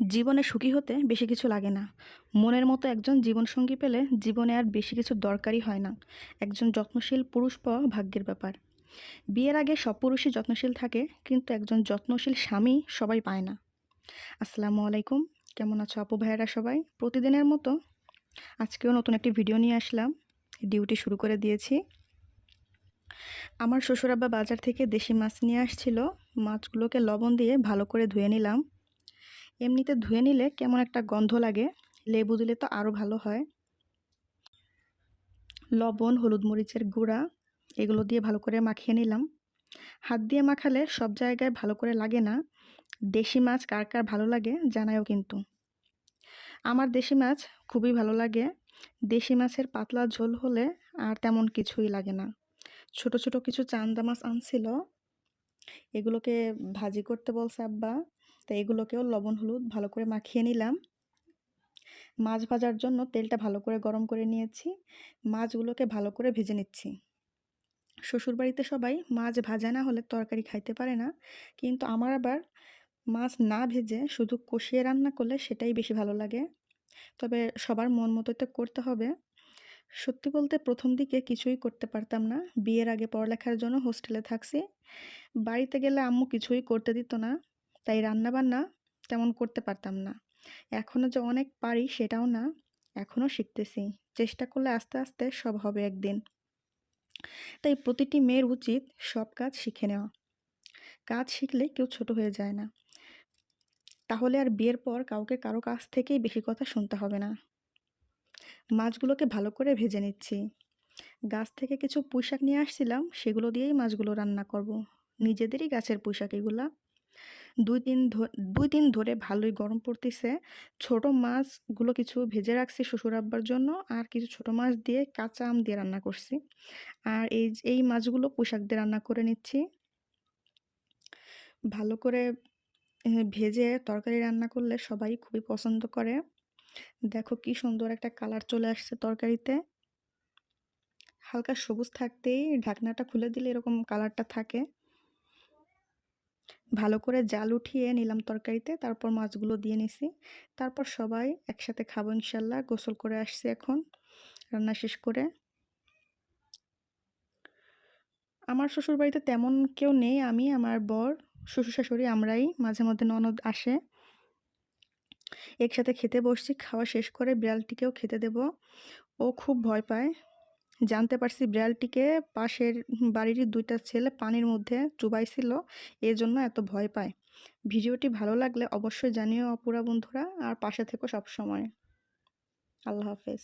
জীবনে সুখী হতে বেশি কিছু লাগে না। মনের মতো একজন জীবনসঙ্গী পেলে জীবনে আর বেশি কিছু দরকারই হয় না। একজন যত্নশীল পুরুষ পাওয়া ভাগ্যের ব্যাপার। বিয়ের আগে সব পুরুষই যত্নশীল থাকে, কিন্তু একজন যত্নশীল স্বামী সবাই পায় না। আসসালামু আলাইকুম। কেমন আছো আপু ভাইয়েরা সবাই? প্রতিদিনের মতো আজকেও নতুন একটি ভিডিও নিয়ে আসলাম। ডিউটি শুরু করে দিয়েছি। আমার শ্বশুরাব্বা বাজার থেকে দেশি মাছ নিয়ে আসছিল। মাছগুলোকে লবণ দিয়ে ভালো করে ধুয়ে নিলাম। এমনিতে ধুয়ে নিলে কেমন একটা গন্ধ লাগে, লেবু দিলে তো আরও ভালো হয়। লবণ, হলুদ মরিচের গুঁড়া, এগুলো দিয়ে ভালো করে মাখিয়ে নিলাম। হাত দিয়ে মাখালে সব জায়গায় ভালো করে লাগে না। দেশি মাছ কার কার ভালো লাগে জানায়ও কিন্তু। আমার দেশি মাছ খুবই ভালো লাগে। দেশি মাছের পাতলা ঝোল হলে আর তেমন কিছুই লাগে না। ছোট ছোট কিছু চান্দা মাছ আনছিল। এগুলোকে ভাজি করতে বলছে আব্বা। তো এগুলোকেও লবণ, হলুদ ভালো করে মাখিয়ে নিলাম। মাছ ভাজার জন্য তেলটা ভালো করে গরম করে নিয়েছি। মাছগুলোকে ভালো করে ভেজে নিচ্ছি। শ্বশুরবাড়িতে সবাই মাছ ভাজা না হলে তরকারি খাইতে পারে না, কিন্তু আমার আবার মাছ না ভেজে শুধু কষিয়ে রান্না করলে সেটাই বেশি ভালো লাগে। তবে সবার মন মতো তো করতে হবে। সত্যি বলতে প্রথম দিকে কিছুই করতে পারতাম না। বিয়ের আগে পড়ালেখার জন্য হোস্টেলে থাকছি। বাড়িতে গেলে আম্মু কিছুই করতে দিত না। তাই রান্নাবান্না তেমন করতে পারতাম না। এখনও যে অনেক পারি সেটাও না এখনও শিখতেছি। চেষ্টা করলে আস্তে আস্তে সব হবে একদিন। তাই প্রতিটি মেয়ের উচিত সব কাজ শিখে নেওয়া। কাজ শিখলে কেউ ছোট হয়ে যায় না। তাহলে আর বিয়ের পর কাউকে কারও কাছ থেকেই বেশি কথা শুনতে হবে না। মাছগুলোকে ভালো করে ভেজে নিচ্ছি। গাছ থেকে কিছু পুঁইশাক নিয়ে আসছিলাম, সেগুলো দিয়েই মাছগুলো রান্না করব। নিজেদেরই গাছের পুঁইশাক এগুলা দুই দিন দুই দিন ধরে ভালোই গরম পড়তেছে। ছোট মাছগুলো কিছু ভেজে রাখছি শ্বশুর আব্বার জন্য, আর কিছু ছোট মাছ দিয়ে কাঁচা আম দিয়ে রান্না করছি। আর এই এই মাছগুলো পোশাক দিয়ে রান্না করে নিচ্ছি। ভালো করে ভেজে তরকারি রান্না করলে সবাই খুবই পছন্দ করে। দেখো কি সুন্দর একটা কালার চলে আসছে তরকারিতে। হালকা সবুজ থাকতেই ঢাকনাটা খুলে দিলে এরকম কালারটা থাকে। ভালো করে জাল উঠিয়ে নিলাম তরকারিতে, তারপর মাছগুলো দিয়ে নিছি। তারপর সবাই একসাথে খাব ইনশাল্লাহ, গোসল করে আসছি এখন, রান্না শেষ করে। আমার শ্বশুর বাড়িতে তেমন কেউ নেই, আমি, আমার বর শ্বশুর শাশুড়ি আমরাই, মাঝে মধ্যে ননদ আসে। একসাথে খেতে বসছি, খাওয়া শেষ করে বিড়ালটিকেও খেতে দেব। ও খুব ভয় পায়। জানতে পারছি বিড়ালটিকে পাশের বাড়ির দুইটা ছেলে পানির মধ্যে চুবাইছিল, এজন্য এত ভয় পায়। ভিডিওটি ভালো লাগলে অবশ্যই জানিও অপুরা বন্ধুরা, আর পাশে থেকো সবসময়। আল্লাহ হাফেজ।